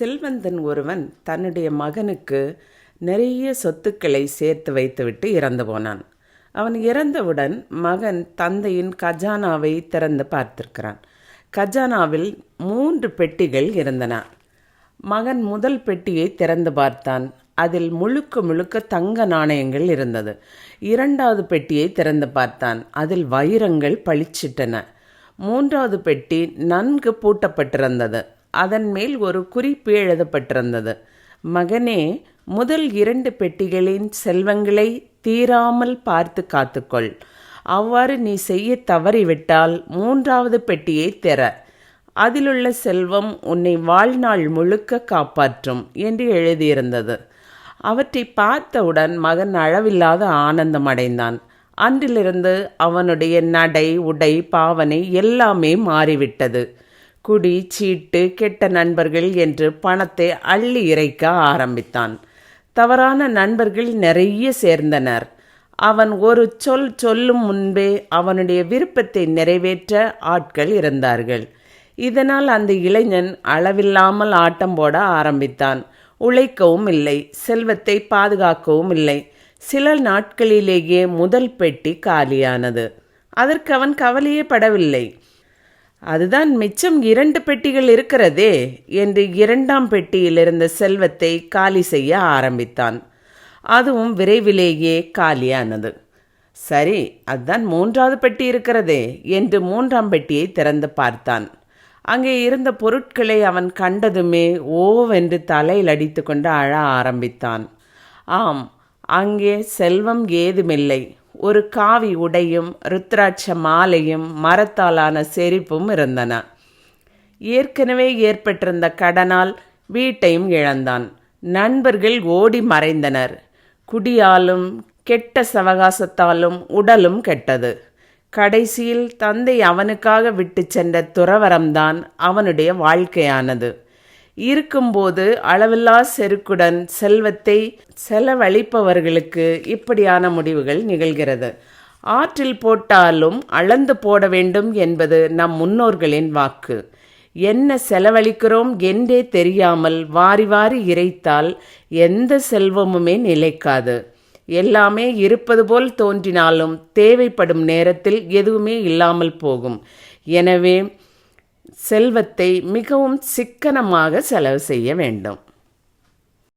செல்வந்தன் ஒருவன் தன்னுடைய மகனுக்கு நிறைய சொத்துக்களை சேர்த்து வைத்துவிட்டு இறந்து போனான். அவன் இறந்தவுடன் மகன் தந்தையின் கஜானாவை திறந்து பார்த்திருக்கிறான். கஜானாவில் மூன்று பெட்டிகள் இருந்தன. மகன் முதல் பெட்டியை திறந்து பார்த்தான். அதில் முழுக்க முழுக்க தங்க நாணயங்கள் இருந்தது. இரண்டாவது பெட்டியை திறந்து பார்த்தான். அதில் வைரங்கள் பளிச்சிட்டன. மூன்றாவது பெட்டி நன்கு பூட்டப்பட்டிருந்தது. அதன் மேல் ஒரு குறிப்பு எழுதப்பட்டிருந்தது மகனே முதல் இரண்டு பெட்டிகளின் செல்வங்களை தீராமல் பார்த்து காத்துக்கொள். அவ்வாறு நீ செய்ய தவறிவிட்டால் மூன்றாவது பெட்டியை திற. அதிலுள்ள செல்வம் உன்னை வாழ்நாள் முழுக்க காப்பாற்றும் என்று எழுதியிருந்தது. அவற்றை பார்த்தவுடன் மகன் அளவில்லாத ஆனந்தம் அடைந்தான். அன்றிலிருந்து அவனுடைய நடை உடை பாவனை எல்லாமே மாறிவிட்டது. குடி சீட்டு கெட்ட நண்பர்கள் என்று பணத்தை அள்ளி இறைக்க ஆரம்பித்தான். தவறான நண்பர்கள் நிறைய சேர்ந்தனர். அவன் ஒரு சொல் சொல்லும் முன்பே அவனுடைய விருப்பத்தை நிறைவேற்ற ஆட்கள் இருந்தார்கள். இதனால் அந்த இளைஞன் அளவில்லாமல் ஆட்டம் போட ஆரம்பித்தான். உழைக்கவும் இல்லை செல்வத்தை பாதுகாக்கவும் இல்லை. சில நாட்களிலேயே முதல் பெட்டி காலியானது. அதற்கு அவன் கவலையே படவில்லை. அதுதான் மிச்சம் இரண்டு பெட்டிகள் இருக்கிறதே என்று இரண்டாம் பெட்டியில் இருந்த செல்வத்தை காலி செய்ய ஆரம்பித்தான். அதுவும் விரைவிலேயே காலியானது. சரி அதுதான் மூன்றாவது பெட்டி இருக்கிறதே என்று மூன்றாம் பெட்டியை திறந்து பார்த்தான். அங்கே இருந்த பொருட்களை அவன் கண்டதுமே ஓவென்று தலையில் அடித்து கொண்டு அழ ஆரம்பித்தான். ஆம் அங்கே செல்வம் ஏதுமில்லை. ஒரு காவி உடையும் ருத்ராட்ச மாலையும் மரத்தாலான செரிப்பும் இருந்தன. ஏற்கனவே ஏற்பட்டிருந்த கடனால் வீட்டையும் இழந்தான். நண்பர்கள் ஓடி மறைந்தனர். குடியாலும் கெட்ட சவகாசத்தாலும் உடலும் கெட்டது. கடைசியில் தந்தை அவனுக்காக விட்டு சென்ற துறவரம்தான் அவனுடைய வாழ்க்கையானது. இருக்கும்போது அளவில்லா செருக்குடன் செல்வத்தை செலவழிப்பவர்களுக்கு இப்படியான முடிவுகள் நிகழ்கிறது. ஆற்றில் போட்டாலும் அளந்து போட வேண்டும் என்பது நம் முன்னோர்களின் வாக்கு. என்ன செலவழிக்கிறோம் என்றே தெரியாமல் வாரி வாரி இறைத்தால் எந்த செல்வமுமே நிலைக்காது. எல்லாமே இருப்பது போல் தோன்றினாலும் தேவைப்படும் நேரத்தில் எதுவுமே இல்லாமல் போகும். எனவே செல்வத்தை மிகவும் சிக்கனமாக செலவு செய்ய வேண்டும்.